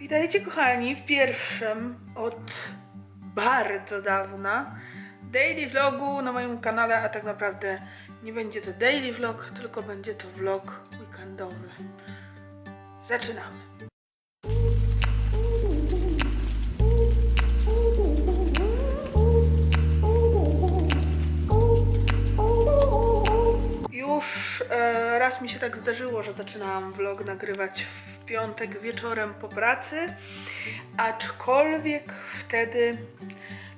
Witajcie kochani w pierwszym od bardzo dawna daily vlogu na moim kanale, a tak naprawdę nie będzie to daily vlog, tylko będzie to vlog weekendowy. Zaczynamy. Raz mi się tak zdarzyło, że zaczynałam vlog nagrywać w piątek wieczorem po pracy, aczkolwiek wtedy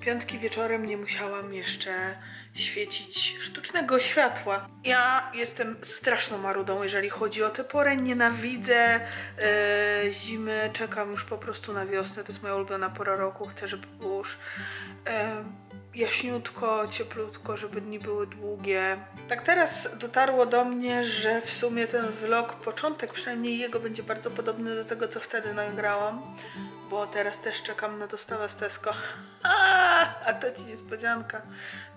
piątki wieczorem nie musiałam jeszcze świecić sztucznego światła. Ja jestem straszną marudą, jeżeli chodzi o tę porę. Nienawidzę e, zimy, czekam już po prostu na wiosnę. To jest moja ulubiona pora roku. Chcę, żeby już e, jaśniutko, cieplutko, żeby dni były długie. Tak teraz dotarło do mnie, że w sumie ten vlog, początek przynajmniej jego będzie bardzo podobny do tego, co wtedy nagrałam, bo teraz też czekam na dostawę z Tesco. A, to ci niespodzianka.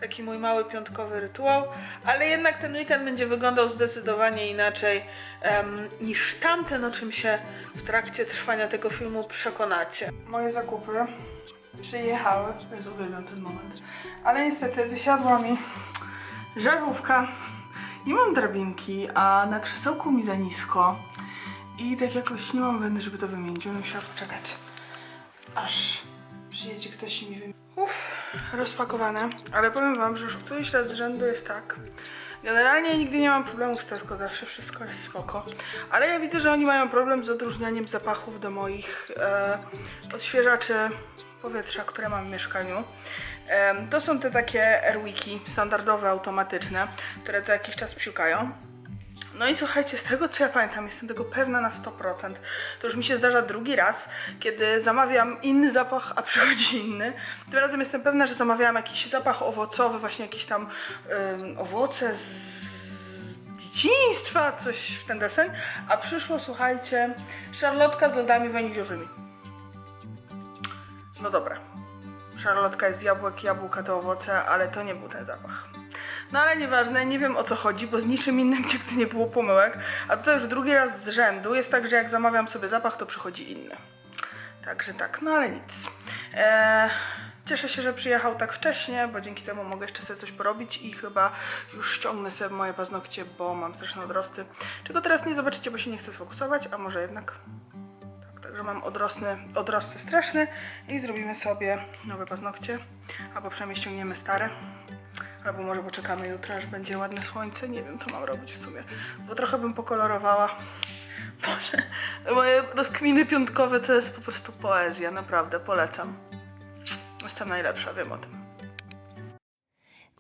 Taki mój mały piątkowy rytuał, ale jednak ten weekend będzie wyglądał zdecydowanie inaczej em, niż tamten, o czym się w trakcie trwania tego filmu przekonacie. Moje zakupy przyjechały. Jezu, uwielbiam ten moment. Ale niestety wysiadła mi żarówka. Nie mam drabinki, a na krzesełku mi za nisko. I tak jakoś nie mam wędy, żeby to wymienić. Będę musiała poczekać, aż przyjedzie ktoś i mi wymieni. Uff, rozpakowane. Ale powiem wam, że już któryś raz z rzędu jest tak. Generalnie nigdy nie mam problemów z Tesco, zawsze wszystko jest spoko. Ale ja widzę, że oni mają problem z odróżnianiem zapachów do moich e, odświeżaczy powietrza, które mam w mieszkaniu. To są te takie Airwiki standardowe, automatyczne, które co jakiś czas psiukają. No i słuchajcie, z tego co ja pamiętam, jestem tego pewna na 100%. To już mi się zdarza drugi raz, kiedy zamawiam inny zapach, a przychodzi inny. Tym razem jestem pewna, że zamawiałam jakiś zapach owocowy, właśnie jakieś tam em, owoce z dzieciństwa, coś w ten deseń. A przyszło, słuchajcie, szarlotka z lodami waniliowymi. No dobra. Szarlotka jest jabłek, jabłka to owoce, ale to nie był ten zapach. No ale nieważne, nie wiem o co chodzi, bo z niczym innym nigdy nie było pomyłek. A tutaj już drugi raz z rzędu jest tak, że jak zamawiam sobie zapach, to przychodzi inny. Także tak, no ale nic. Eee, cieszę się, że przyjechał tak wcześnie, bo dzięki temu mogę jeszcze sobie coś porobić i chyba już ściągnę sobie moje paznokcie, bo mam straszne odrosty. Czego teraz nie zobaczycie, bo się nie chcę sfokusować, a może jednak także mam odrosty, odrosty straszny i zrobimy sobie nowe paznokcie, albo przynajmniej ściągniemy stare. Albo może poczekamy jutro, aż będzie ładne słońce. Nie wiem, co mam robić w sumie, bo trochę bym pokolorowała. Boże, moje rozkminy piątkowe to jest po prostu poezja, naprawdę, polecam. Jestem najlepsza, wiem o tym.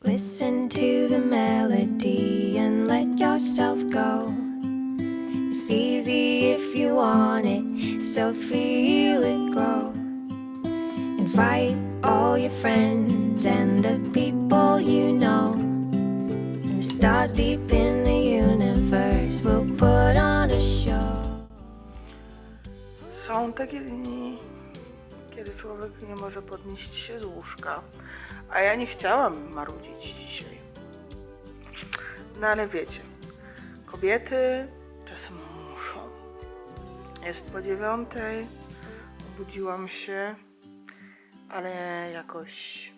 Listen to the melody and let yourself go. It's easy if you want it, so feel it. Invite all your friends and the people you know. And the stars deep in the universe will put on a show. Są takie dni, kiedy człowiek nie może podnieść się z łóżka, a ja nie chciałam marudzić dzisiaj. No ale wiecie, kobiety. Jest po dziewiątej, obudziłam się, ale jakoś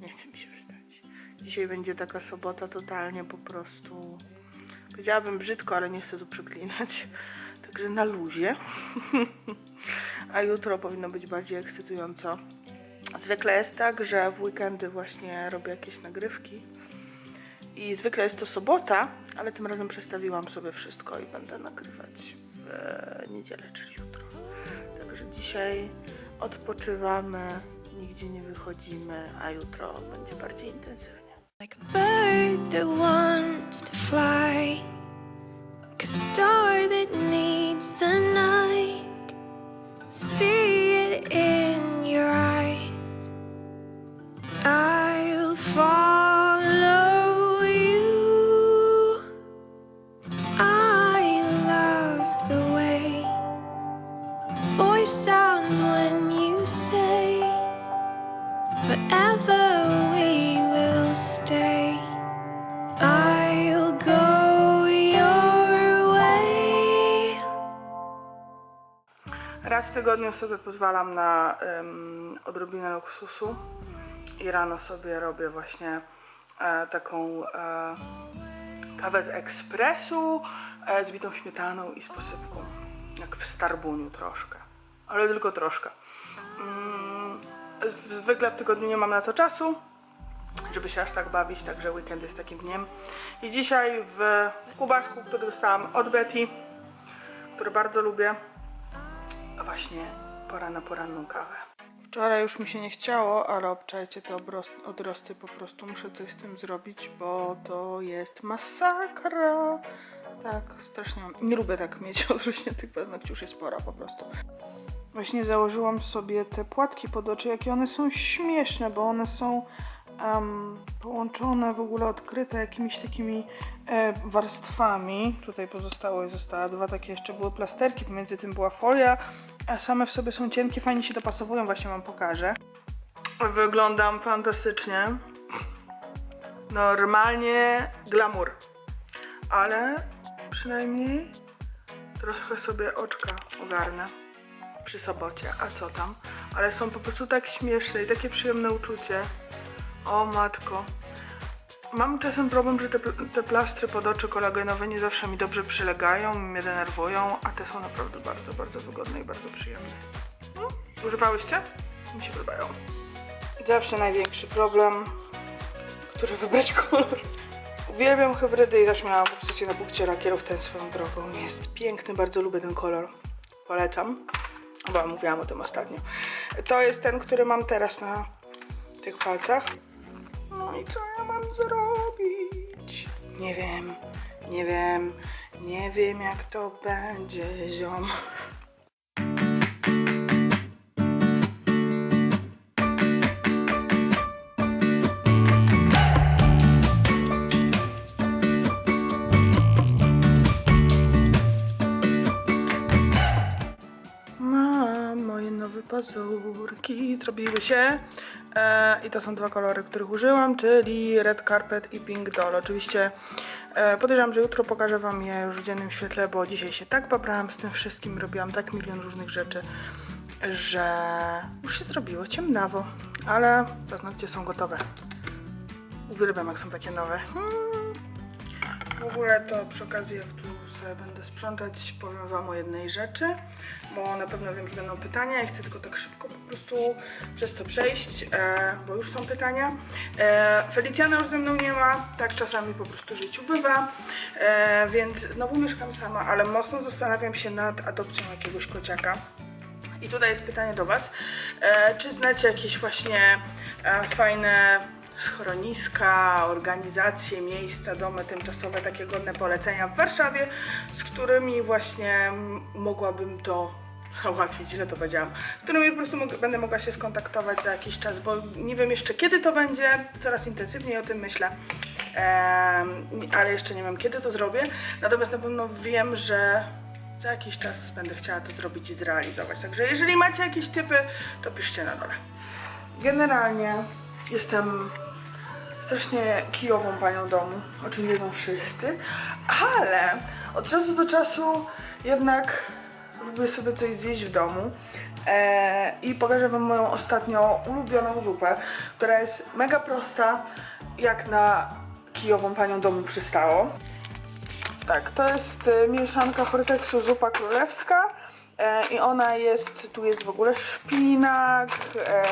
nie chce mi się wstać. Dzisiaj będzie taka sobota totalnie po prostu. Powiedziałabym brzydko, ale nie chcę tu przeklinać. Także na luzie. A jutro powinno być bardziej ekscytująco. Zwykle jest tak, że w weekendy właśnie robię jakieś nagrywki. I zwykle jest to sobota, ale tym razem przestawiłam sobie wszystko i będę nagrywać niedzielę, czyli jutro. Także dzisiaj odpoczywamy, nigdzie nie wychodzimy, a jutro będzie bardziej intensywnie. Like a bird that wants to fly, like a star that needs Raz w tygodniu sobie pozwalam na em, odrobinę luksusu i rano sobie robię właśnie e, taką e, kawę z ekspresu e, z bitą śmietaną i z posypką. Jak w Starbuniu troszkę, ale tylko troszkę. Mm, zwykle w tygodniu nie mam na to czasu, żeby się aż tak bawić, także weekend jest takim dniem. I dzisiaj w kubasku, który dostałam od Betty, który bardzo lubię, właśnie pora na poranną kawę. Wczoraj już mi się nie chciało, ale obczajcie te odrosty, po prostu muszę coś z tym zrobić, bo to jest masakra. Tak, strasznie. Nie lubię tak mieć odrośniętych paznokci, już jest pora po prostu. Właśnie założyłam sobie te płatki pod oczy, jakie one są śmieszne, bo one są em, połączone, w ogóle odkryte jakimiś takimi e, warstwami. Tutaj pozostało i została dwa takie jeszcze były plasterki, pomiędzy tym była folia, a same w sobie są cienkie, fajnie się dopasowują, właśnie wam pokażę. Wyglądam fantastycznie. Normalnie glamour. Ale przynajmniej trochę sobie oczka ogarnę przy sobocie, a co tam? Ale są po prostu tak śmieszne i takie przyjemne uczucie. O matko. Mam czasem problem, że te, te plastry pod oczy kolagenowe nie zawsze mi dobrze przylegają mnie denerwują, a te są naprawdę bardzo, bardzo wygodne i bardzo przyjemne. No, używałyście? Mi się podobają. Zawsze największy problem, który wybrać kolor. Uwielbiam hybrydy i zawsze miałam obsesję na bukcie lakierów ten swoją drogą. Jest piękny, bardzo lubię ten kolor. Polecam. Chyba mówiłam o tym ostatnio. To jest ten, który mam teraz na tych palcach. No i co ja mam zrobić? Nie wiem, nie wiem, nie wiem jak to będzie, ziom. Pazurki, zrobiły się. E, I to są dwa kolory, których użyłam, czyli Red Carpet i Pink Doll. Oczywiście e, podejrzewam, że jutro pokażę Wam je już w dziennym świetle, bo dzisiaj się tak babrałam z tym wszystkim, robiłam tak milion różnych rzeczy, że już się zrobiło ciemnawo, ale paznokcie są gotowe. Uwielbiam jak są takie nowe. Hmm. W ogóle to przy okazji, jak będę sprzątać, powiem Wam o jednej rzeczy, bo na pewno wiem, że będą pytania i chcę tylko tak szybko po prostu przez to przejść, e, bo już są pytania. E, Felicjana już ze mną nie ma, tak czasami po prostu życiu bywa, e, więc znowu mieszkam sama, ale mocno zastanawiam się nad adopcją jakiegoś kociaka. I tutaj jest pytanie do Was. E, czy znacie jakieś właśnie e, fajne schroniska, organizacje, miejsca, domy tymczasowe, takie godne polecenia w Warszawie, z którymi właśnie mogłabym to załatwić, źle to powiedziałam, z którymi po prostu będę mogła się skontaktować za jakiś czas, bo nie wiem jeszcze kiedy to będzie, coraz intensywniej o tym myślę, Em, ale jeszcze nie wiem kiedy to zrobię, natomiast na pewno wiem, że za jakiś czas będę chciała to zrobić i zrealizować. Także jeżeli macie jakieś typy, to piszcie na dole. Generalnie jestem strasznie kijową panią domu, o czym wiedzą wszyscy, ale od czasu do czasu jednak lubię sobie coś zjeść w domu. E, I pokażę Wam moją ostatnio ulubioną zupę, która jest mega prosta, jak na kijową panią domu przystało. Tak, to jest e, mieszanka Horteksu zupa królewska i ona jest, tu jest w ogóle szpinak, e,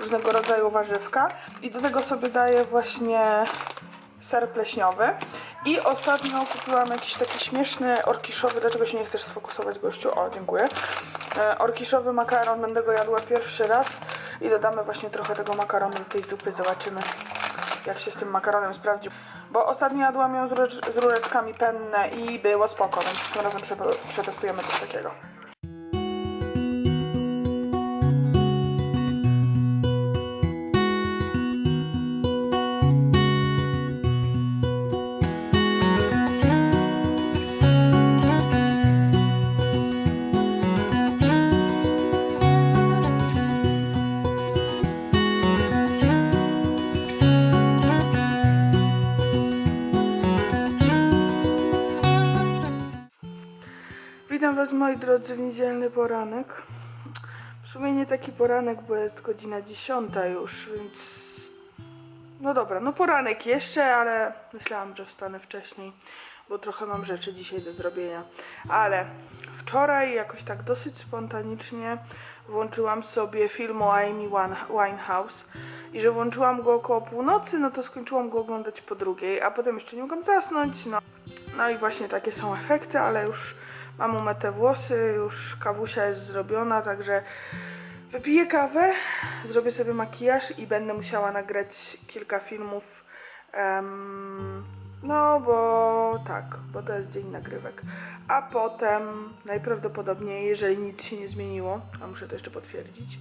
różnego rodzaju warzywka i do tego sobie daję właśnie ser pleśniowy i ostatnio kupiłam jakiś taki śmieszny orkiszowy, dlaczego się nie chcesz sfokusować gościu? O, dziękuję. E, orkiszowy makaron, będę go jadła pierwszy raz i dodamy właśnie trochę tego makaronu do tej zupy, zobaczymy jak się z tym makaronem sprawdzi. Bo ostatnio jadłam ją z, rurecz- z rureczkami penne i było spoko, więc tym razem prze przetestujemy coś takiego. Witam Was moi drodzy w niedzielny poranek. W sumie nie taki poranek, bo jest godzina 10 już, więc... No dobra, no poranek jeszcze, ale myślałam, że wstanę wcześniej, bo trochę mam rzeczy dzisiaj do zrobienia. Ale wczoraj jakoś tak dosyć spontanicznie włączyłam sobie film o Amy Winehouse i że włączyłam go około północy, no to skończyłam go oglądać po drugiej, a potem jeszcze nie mogłam zasnąć, no. No i właśnie takie są efekty, ale już mam umyte włosy, już kawusia jest zrobiona, także wypiję kawę, zrobię sobie makijaż i będę musiała nagrać kilka filmów. em, no bo tak, bo to jest dzień nagrywek. A potem najprawdopodobniej, jeżeli nic się nie zmieniło, a muszę to jeszcze potwierdzić,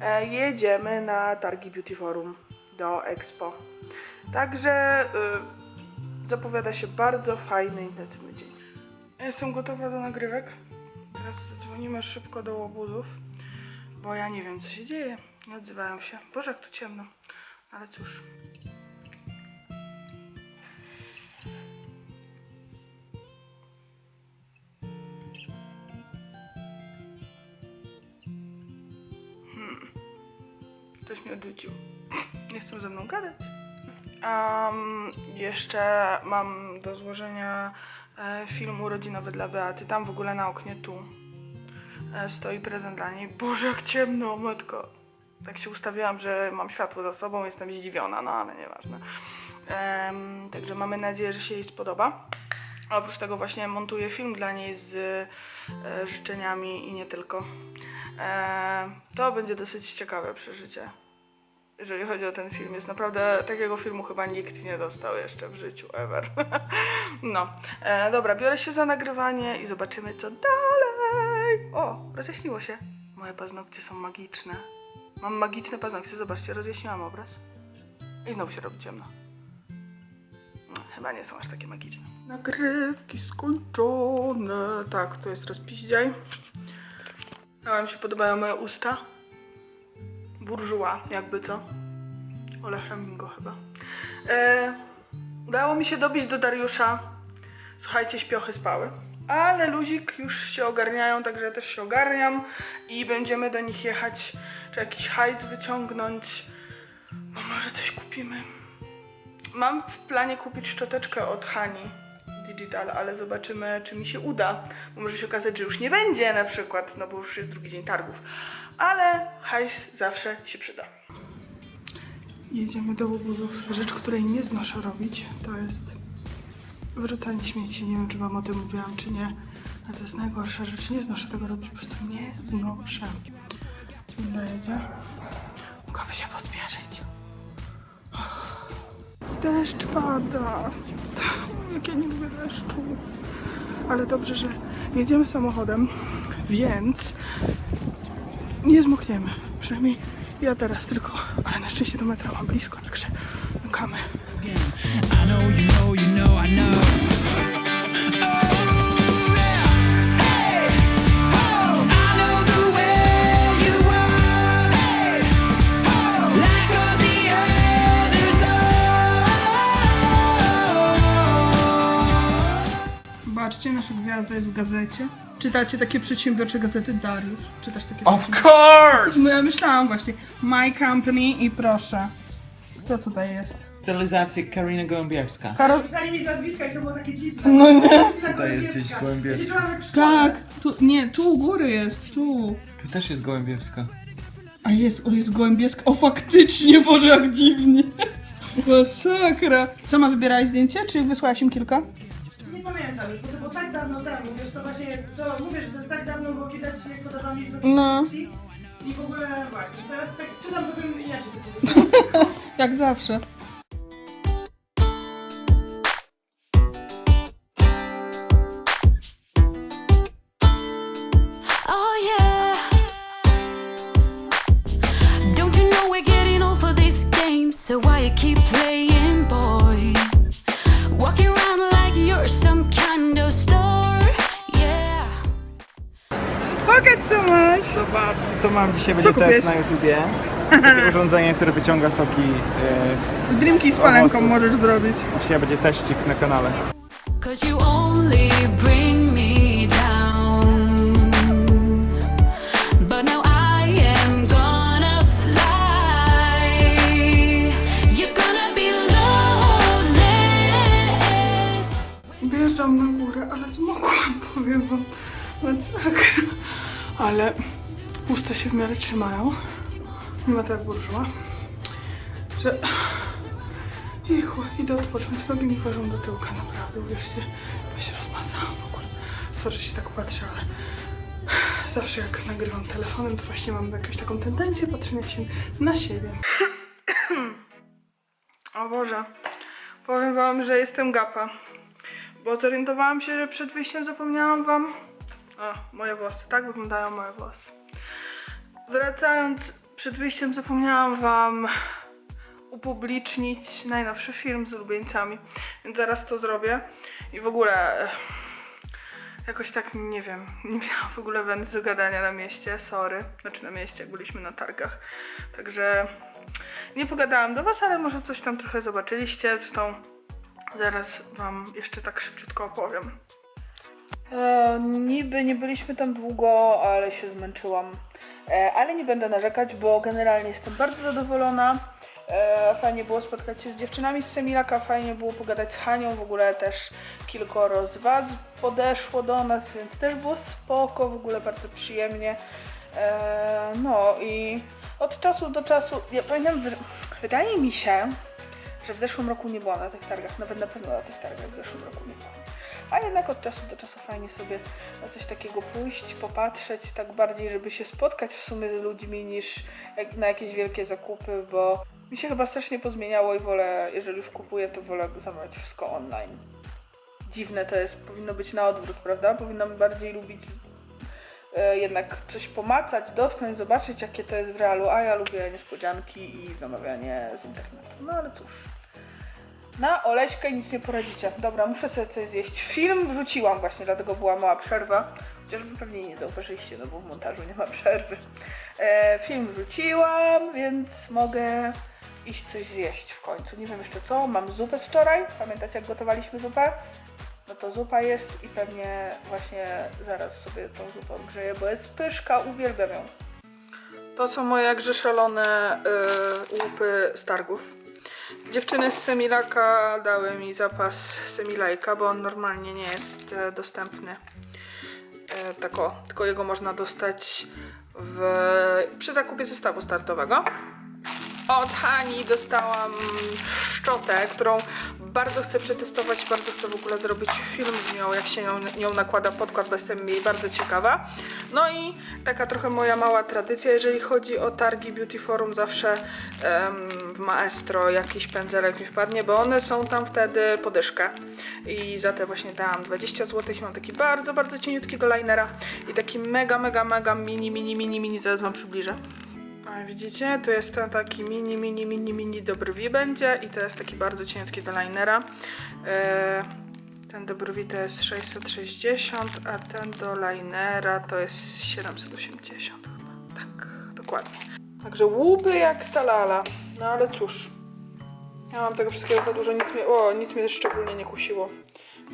e, jedziemy na targi Beauty Forum do Expo. Także y, zapowiada się bardzo fajny, intensywny dzień. Jestem gotowa do nagrywek. Teraz zadzwonimy szybko do łobuzów, bo ja nie wiem co się dzieje. Nie odzywają się. Boże, jak tu ciemno. Ale cóż. Hmm. Ktoś mnie odrzucił. Nie chcą ze mną gadać. Um, jeszcze mam do złożenia film urodzinowy dla Beaty. Tam w ogóle na oknie tu e, stoi prezent dla niej. Boże, jak ciemno, matko. Tak się ustawiałam, że mam światło za sobą, jestem zdziwiona, no ale nieważne. Em, także mamy nadzieję, że się jej spodoba. Oprócz tego właśnie montuję film dla niej z e, życzeniami i nie tylko. E, to będzie dosyć ciekawe przeżycie jeżeli chodzi o ten film. Jest naprawdę takiego filmu chyba nikt nie dostał jeszcze w życiu, ever. no, e, dobra, biorę się za nagrywanie i zobaczymy co dalej. O, rozjaśniło się. Moje paznokcie są magiczne. Mam magiczne paznokcie, zobaczcie, rozjaśniłam obraz. I znowu się robi ciemno. No, chyba nie są aż takie magiczne. Nagrywki skończone. Tak, to jest rozpiździaj. A wam się podobają moje usta? Burżuła, jakby co. Ole Flamingo chyba. E, udało mi się dobić do Dariusza. Słuchajcie, śpiochy spały. Ale luzik już się ogarniają, także ja też się ogarniam i będziemy do nich jechać, czy jakiś hajs wyciągnąć, bo może coś kupimy. Mam w planie kupić szczoteczkę od Hani Digital, ale zobaczymy, czy mi się uda. Bo może się okazać, że już nie będzie na przykład, no bo już jest drugi dzień targów. Ale hajs zawsze się przyda. Jedziemy do łobuzów. Rzecz, której nie znoszę robić, to jest wyrzucanie śmieci. Nie wiem, czy wam o tym mówiłam, czy nie. Ale to jest najgorsza rzecz. Nie znoszę tego robić, po prostu nie znoszę. Dojedzie. Mogłaby się pospieszyć. Deszcz pada. Jak ja nie lubię deszczu. Ale dobrze, że jedziemy samochodem, więc nie zmokniemy. Przynajmniej ja teraz tylko, ale na szczęście do metra mam blisko, także. Oh. Zobaczcie, nasza gwiazda jest w gazecie. Czytacie takie przedsiębiorcze gazety Dariusz? Czytasz takie Of course! No ja myślałam właśnie. My Company i proszę. Kto tutaj jest? Cywilizacja Karina Gołębiewska. Karol... Zanim mi nazwiska, to było takie dziwne. No nie. Tutaj jest gdzieś Gołębiewska. Tak, tu, nie, tu u góry jest, tu. Tu też jest Gołębiewska. A jest, o jest gołębieska. O faktycznie, Boże jak dziwnie. Masakra. Sama wybierałeś zdjęcie, czy wysłałaś im kilka? Nie pamiętam już, bo to było tak dawno temu, wiesz, to właśnie, to mówię, że to jest tak dawno, bo widać jak podawałam liczbę No. subskrypcji. I w ogóle właśnie, teraz tak czytam, to bym inaczej to powiedziała. Jak zawsze. Dzisiaj będzie kupiłeś? test na YouTubie. Takie urządzenie, które wyciąga soki. Yy, Drinki z palenką owoców. możesz zrobić. Dzisiaj będzie teścik na kanale. Cause you Wjeżdżam na górę, ale zmokłam, powiem wam. Masakra. Ale usta się w miarę trzymają. Nie ma tak burżuła. Że... Ichu, idę odpocząć. Nogi mi ważą do tyłka, naprawdę, uwierzcie. Ja się rozmazałam w ogóle. Sorry, że się tak patrzę, ale zawsze jak nagrywam telefonem, to właśnie mam jakąś taką tendencję patrzenia się na siebie. O Boże, powiem wam, że jestem gapa. Bo zorientowałam się, że przed wyjściem zapomniałam wam... O, moje włosy. Tak wyglądają moje włosy. Wracając, przed wyjściem zapomniałam wam upublicznić najnowszy film z ulubieńcami, więc zaraz to zrobię. I w ogóle e, jakoś tak, nie wiem, nie miałam w ogóle wędy do gadania na mieście, sorry. Znaczy na mieście, jak byliśmy na targach. Także nie pogadałam do was, ale może coś tam trochę zobaczyliście. Zresztą zaraz wam jeszcze tak szybciutko opowiem. E, niby nie byliśmy tam długo, ale się zmęczyłam. E, ale nie będę narzekać, bo generalnie jestem bardzo zadowolona. E, fajnie było spotkać się z dziewczynami z Semilaka, fajnie było pogadać z Hanią, w ogóle też kilkoro z Was podeszło do nas, więc też było spoko, w ogóle bardzo przyjemnie. E, no i od czasu do czasu, ja pamiętam, wy- wydaje mi się, że w zeszłym roku nie byłam na tych targach, nawet na pewno na tych targach w zeszłym roku nie byłam. A jednak od czasu do czasu fajnie sobie na coś takiego pójść, popatrzeć, tak bardziej, żeby się spotkać w sumie z ludźmi niż na jakieś wielkie zakupy, bo mi się chyba strasznie pozmieniało i wolę, jeżeli już kupuję, to wolę zamawiać wszystko online. Dziwne to jest, powinno być na odwrót, prawda? Powinnam bardziej lubić e, jednak coś pomacać, dotknąć, zobaczyć jakie to jest w realu, a ja lubię niespodzianki i zamawianie z internetu. No ale cóż. Na Oleśkę nic nie poradzicie. Dobra, muszę sobie coś zjeść. Film wrzuciłam właśnie, dlatego była mała przerwa. Chociaż wy pewnie nie zauważyliście, no bo w montażu nie ma przerwy. E, film wrzuciłam, więc mogę iść coś zjeść w końcu. Nie wiem jeszcze co. Mam zupę z wczoraj. Pamiętacie jak gotowaliśmy zupę? No to zupa jest i pewnie właśnie zaraz sobie tą zupę grzeję, bo jest pyszka, uwielbiam ją. To są moje jakże szalone y, łupy z targów. Dziewczyny z Semilaka dały mi zapas Semilajka, bo on normalnie nie jest e, dostępny. E, tako, tylko jego można dostać w, przy zakupie zestawu startowego. Od Hani dostałam szczotę, którą bardzo chcę przetestować, bardzo chcę w ogóle zrobić film z nią, jak się nią, nią nakłada podkład, bo jestem jej bardzo ciekawa. No i taka trochę moja mała tradycja, jeżeli chodzi o targi Beauty Forum, zawsze w Maestro jakiś pędzelek mi wpadnie, bo one są tam wtedy podyszkę. I za te właśnie dałam 20 zł. Mam taki bardzo, bardzo cieniutki do linera i taki mega, mega, mega mini, mini, mini, mini, zaraz wam przybliżę. A widzicie, to jest taki mini, mini, mini, mini do brwi będzie i to jest taki bardzo cieniutki do linera. E, ten do brwi to jest 660, a ten do linera to jest 780 chyba. Tak, dokładnie. Także łupy jak ta lala. No ale cóż. Ja mam tego wszystkiego za dużo, nic mnie, o, nic mnie szczególnie nie kusiło.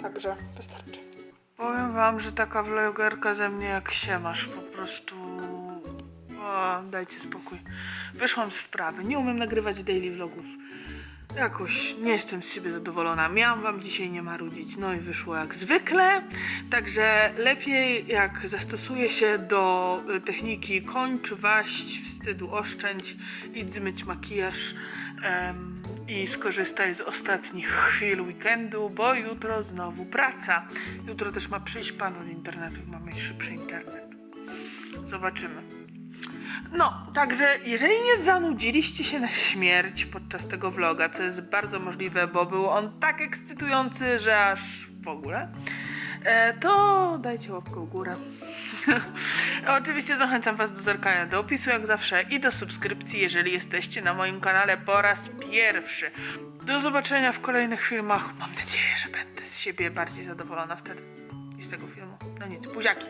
Także wystarczy. Powiem wam, że taka vlogerka ze mnie jak się masz, po prostu... Dajcie spokój. Wyszłam z wprawy, nie umiem nagrywać daily vlogów. Jakoś nie jestem z siebie zadowolona. Miałam wam dzisiaj nie marudzić, no i wyszło jak zwykle. Także lepiej jak zastosuję się do y, techniki kończ, waść, wstydu oszczędź, idź zmyć makijaż i skorzystaj z ostatnich chwil weekendu, bo jutro znowu praca. Jutro też ma przyjść pan od internetu i ma mieć szybszy internet. Zobaczymy. No, także jeżeli nie zanudziliście się na śmierć podczas tego vloga, co jest bardzo możliwe, bo był on tak ekscytujący, że aż w ogóle, e, to dajcie łapkę w górę. Oczywiście zachęcam Was do zerkania do opisu jak zawsze i do subskrypcji, jeżeli jesteście na moim kanale po raz pierwszy. Do zobaczenia w kolejnych filmach. Mam nadzieję, że będę z siebie bardziej zadowolona wtedy i z tego filmu. No nic, buziaki.